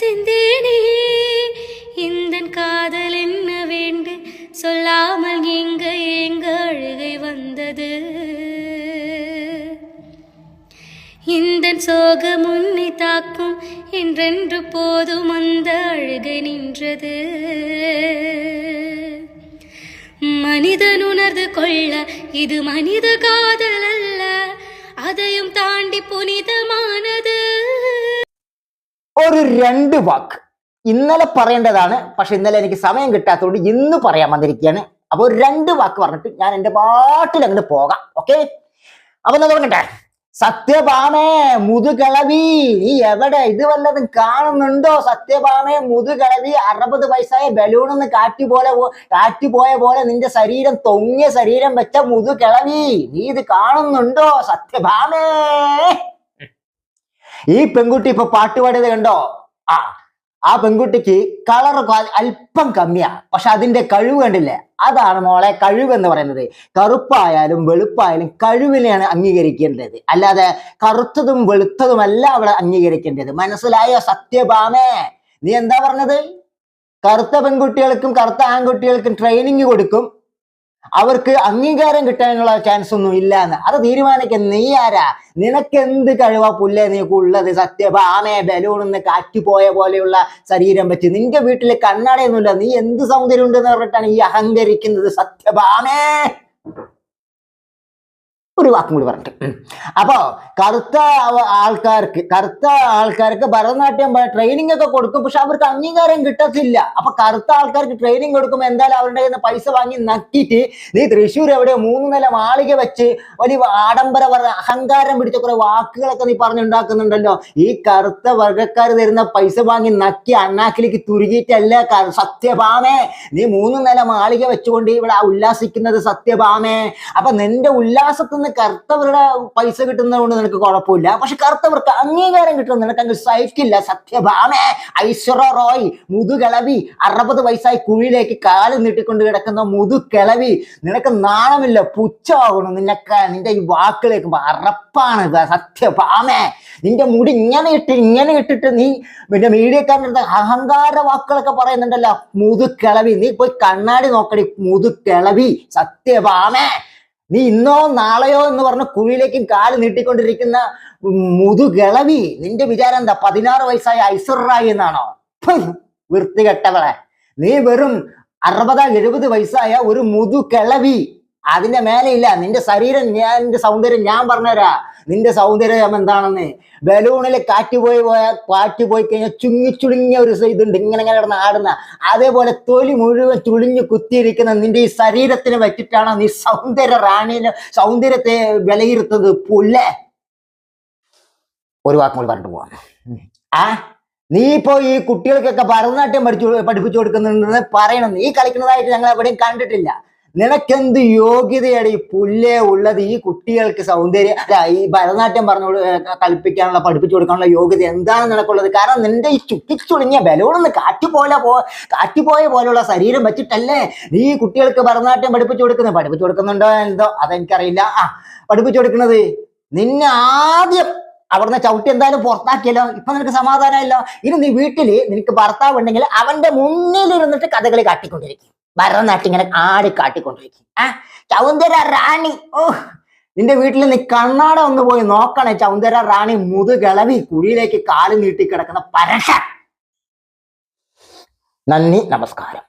செந்தேனே. இந்த காதல் என்ன வேண்டு? சொல்லாமல் எங்க எங்க அழுகை வந்தது? இந்த சோக முன்னை தாக்கும் என்றென்று போதும் அந்த அழுகை நின்றது. மனிதன் உணர்ந்து கொள்ள இது மனித காதல் அல்ல. அதையும் தாண்டி புனிதமா ഒരു രണ്ട് വാക്ക്. ഇന്നലെ പറയേണ്ടതാണ് പക്ഷെ ഇന്നലെ എനിക്ക് സമയം കിട്ടാത്തതുകൊണ്ട് ഇന്ന് പറയാൻ വന്നിരിക്കുകയാണ്. അപ്പൊ ഒരു രണ്ട് വാക്ക് പറഞ്ഞിട്ട് ഞാൻ എന്റെ പാട്ടിൽ അങ്ങോട്ട് പോകാം ഓക്കെ? അപ്പൊ തുടങ്ങട്ടെ സത്യഭാമേ മുതുകിളവി നീ എവിടെ? ഇത് വല്ലതും കാണുന്നുണ്ടോ? സത്യഭാമേ മുതുകിളവി അറുപത് വയസ്സായ ബലൂണെന്ന് കാറ്റ് പോലെ കാറ്റുപോയ കാറ്റ് പോയ പോലെ നിന്റെ ശരീരം തൊങ്ങിയ ശരീരം വെച്ച മുതുകിളവി നീ ഇത് കാണുന്നുണ്ടോ? സത്യഭാമേ! ഈ പെൺകുട്ടി ഇപ്പൊ പാട്ട് പാടിയത് കണ്ടോ? ആ ആ പെൺകുട്ടിക്ക് കളർ അല്പം കമ്മിയാ പക്ഷെ അതിന്റെ കഴിവ് കണ്ടില്ലേ? അതാണ് മോളെ കഴിവ് എന്ന് പറയുന്നത്. കറുപ്പായാലും വെളുപ്പായാലും കഴിവിനെയാണ് അംഗീകരിക്കേണ്ടത്. അല്ലാതെ കറുത്തതും വെളുത്തതും വെളുത്തതുമല്ല അവളെ അംഗീകരിക്കേണ്ടത്. മനസ്സിലായോ സത്യഭാമേ? നീ എന്താ പറഞ്ഞത്? കറുത്ത പെൺകുട്ടികൾക്കും കറുത്ത ആൺകുട്ടികൾക്കും ട്രെയിനിങ് കൊടുക്കും. അവർക്ക് അംഗീകാരം കിട്ടാനുള്ള ചാൻസ് ഒന്നും ഇല്ല എന്ന് അത് തീരുമാനിക്കാൻ നീ ആരാ? നിനക്ക് എന്ത് കഴിവാ പുല്ലേ നീക്കുള്ളത് സത്യഭാമേ ബലൂണെന്ന് കാറ്റ് പോയ പോലെയുള്ള ശരീരം പറ്റി. നിന്റെ വീട്ടിൽ കണ്ണടയൊന്നുമില്ല. നീ എന്ത് സൗന്ദര്യം ഉണ്ടെന്ന് പറഞ്ഞിട്ടാണ് ഈ അഹങ്കരിക്കുന്നത്? സത്യഭാമേ ഒരു വാക്കും കൂടി പറഞ്ഞിട്ട്. ഉം. അപ്പോ കറുത്ത ആൾക്കാർക്ക് കറുത്ത ആൾക്കാർക്ക് ഭരതനാട്യം ട്രെയിനിങ് ഒക്കെ കൊടുക്കും പക്ഷെ അവർക്ക് അംഗീകാരം കിട്ടത്തില്ല. അപ്പൊ കറുത്ത ആൾക്കാർക്ക് ട്രെയിനിങ് കൊടുക്കുമ്പോൾ എന്തായാലും അവരുടെ കയ്യിൽ നിന്ന് പൈസ വാങ്ങി നക്കിയിട്ട് നീ തൃശ്ശൂർ എവിടെ മൂന്ന് നില മാളിക വെച്ച് വലിയ ആഡംബര അഹങ്കാരം പിടിച്ച കുറെ വാക്കുകളൊക്കെ നീ പറഞ്ഞുണ്ടാക്കുന്നുണ്ടല്ലോ. ഈ കറുത്ത വർഗക്കാർ തരുന്ന പൈസ വാങ്ങി നക്കി അണ്ണാക്കിലേക്ക് തുരുകിയിട്ടല്ല സത്യഭാമേ. നീ മൂന്ന് നില മാളിക വെച്ചുകൊണ്ട് ഇവിടെ ഉല്ലാസിക്കുന്നത് സത്യഭാമേ. അപ്പൊ നിന്റെ ഉല്ലാസത്തിൽ നിന്ന് കറുത്തവരുടെ പൈസ കിട്ടുന്നതുകൊണ്ട് നിനക്ക് കുഴപ്പമില്ല. പക്ഷെ കറുത്തവർക്ക് അംഗീകാരം കിട്ടുന്നത് നിനക്ക് അങ്ങ് സഹിക്കില്ല. സത്യഭാമേ ഐശ്വര്യ റോയ് മുതുകിളവി അറുപത് വയസ്സായി കുഴിയിലേക്ക് കാൽ നീട്ടിക്കൊണ്ട് കിടക്കുന്ന മുതുകിളവി നിനക്ക് നാണമില്ല. പുച്ഛമാകണം നിനക്ക് നിന്റെ ഈ വാക്കിലേക്ക് അറപ്പാണ്. സത്യഭാമേ നിന്റെ മുടി ഇങ്ങനെ ഇട്ട് ഇങ്ങനെ ഇട്ടിട്ട് നീ പിന്നെ മീഡിയക്കാരുടെ അടുത്ത് അഹങ്കാര വാക്കുകളൊക്കെ പറയുന്നുണ്ടല്ലോ. മുതുകിളവി നീ പോയി കണ്ണാടി നോക്കടി മുതുകിളവി സത്യഭാമേ. നീ ഇന്നോ നാളെയോ എന്ന് പറഞ്ഞ കുഴിയിലേക്കും കാൽ നീട്ടിക്കൊണ്ടിരിക്കുന്ന മുതുകിളവി. നിന്റെ വിചാരം എന്താ? പതിനാറ് വയസ്സായ ഐശ്വറായി എന്നാണോ? വൃത്തികെട്ടവളെ. നീ വെറും അറുപതാ എഴുപത് വയസ്സായ ഒരു മുതുകിളവി. അതിന്റെ മേലെയില്ല. നിന്റെ ശരീരം ഞാൻ നിന്റെ സൗന്ദര്യം ഞാൻ പറഞ്ഞുതരാ. നിന്റെ സൗന്ദര്യം എന്താണെന്ന്. ബലൂണിൽ കാറ്റ് പോയി പോയ കാറ്റ് പോയി കഴിഞ്ഞാൽ ചുങ്ങി ചുളിഞ്ഞ ഒരു ഇതുണ്ട്. ഇങ്ങനെ ഇങ്ങനെ കിടന്ന് ആടുന്ന. അതേപോലെ തൊലി മുഴുവൻ ചുളിഞ്ഞു കുത്തിയിരിക്കുന്ന നിന്റെ ഈ ശരീരത്തിന് വെച്ചിട്ടാണ് നീ സൗന്ദര്യ റാണീനെ സൗന്ദര്യത്തെ വിലയിരുത്തുന്നത്. പുല്ലേ? ഒരു വാക്കും കൂടി പറഞ്ഞിട്ട് പോവാം. ആ? നീ ഇപ്പോ ഈ കുട്ടികൾക്കൊക്കെ ഭരതനാട്യം പഠിച്ചു പഠിപ്പിച്ചു കൊടുക്കുന്നുണ്ടെന്ന് പറയണം. നീ കളിക്കുന്നതായിട്ട് ഞങ്ങൾ എവിടെയും കണ്ടിട്ടില്ല. നിനക്കെന്ത് യോഗ്യതയാണ് ഈ പുല്ലേ ഉള്ളത് ഈ കുട്ടികൾക്ക് സൗന്ദര്യം. അല്ല ഈ ഭരതനാട്യം പറഞ്ഞു കൽപ്പിക്കാനുള്ള പഠിപ്പിച്ചു കൊടുക്കാനുള്ള യോഗ്യത എന്താണ് നിനക്കുള്ളത്? കാരണം നിന്റെ ഈ ചുറ്റിച്ചുളിങ്ങിയ ബലൂണെന്ന് കാറ്റുപോലെ പോ കാറ്റുപോയ പോലുള്ള ശരീരം വെച്ചിട്ടല്ലേ നീ കുട്ടികൾക്ക് ഭരതനാട്യം പഠിപ്പിച്ചു കൊടുക്കുന്നത്? പഠിപ്പിച്ചു കൊടുക്കുന്നുണ്ടോ എന്തോ? അതെനിക്കറിയില്ല. ആ പഠിപ്പിച്ചു കൊടുക്കുന്നത് നിന്നെ ആദ്യം അവിടുന്ന് ചവിട്ടി എന്തായാലും പുറത്താക്കിയല്ലോ. ഇപ്പൊ നിനക്ക് സമാധാനമല്ലോ. ഇനി നീ വീട്ടിൽ നിനക്ക് ഭർത്താവ് ഉണ്ടെങ്കിൽ അവന്റെ മുന്നിൽ ഇരുന്നിട്ട് കഥകളി കാട്ടിക്കൊണ്ടിരിക്കും. ഭരതനാട്യം ഇങ്ങനെ ആടി കാട്ടിക്കൊണ്ടിരിക്കും. ആ ചൗന്ദര റാണി. ഓ നിന്റെ വീട്ടിൽ നീ കണ്ണാട ഒന്ന് പോയി നോക്കണേ. ചൗന്ദര റാണി മുതുകിളവി കുഴിയിലേക്ക് കാൽ നീട്ടി കിടക്കുന്ന പരക്ഷ നന്ദി നമസ്കാരം.